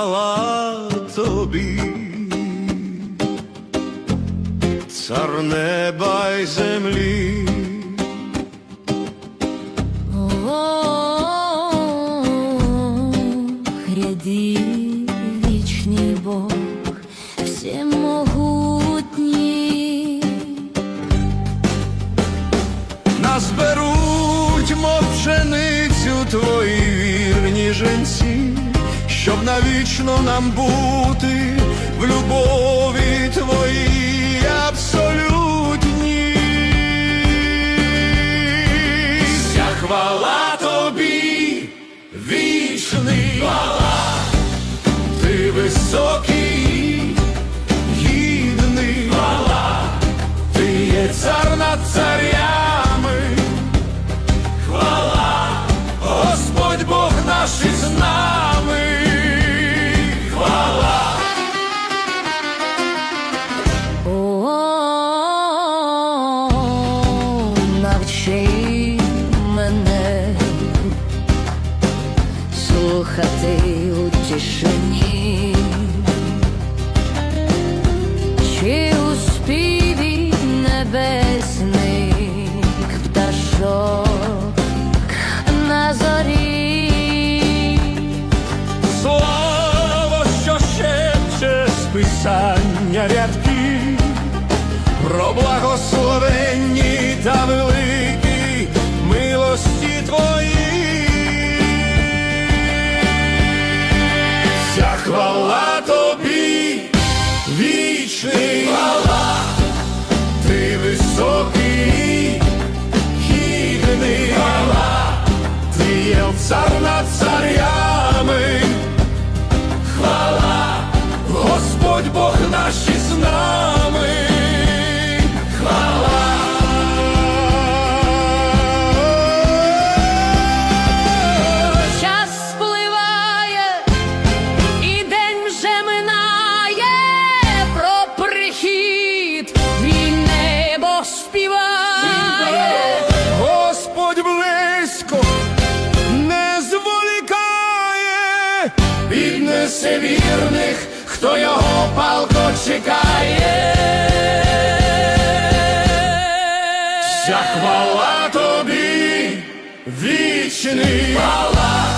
хвала тобі, цар неба й землі. Гряди, вічний Бог, всемогутній. Нас беруть, мов пшеницю твої вірні женці, щоб навічно нам бути в любові твоїй абсолютній. Вся хвала тобі, вічний хвала, ти високий, гідний хвала. Ти є цар над царями, хвала, Господь Бог наш із нами, навчи мене слухати у тишині, чи у співі небесних пташок на зорі. Слово, що шепче з писання рядки, про благословенні та великі співає. Господь близько не зволікає, піднесе вірних, хто його палко чекає. Вся хвала тобі, вічний хвала.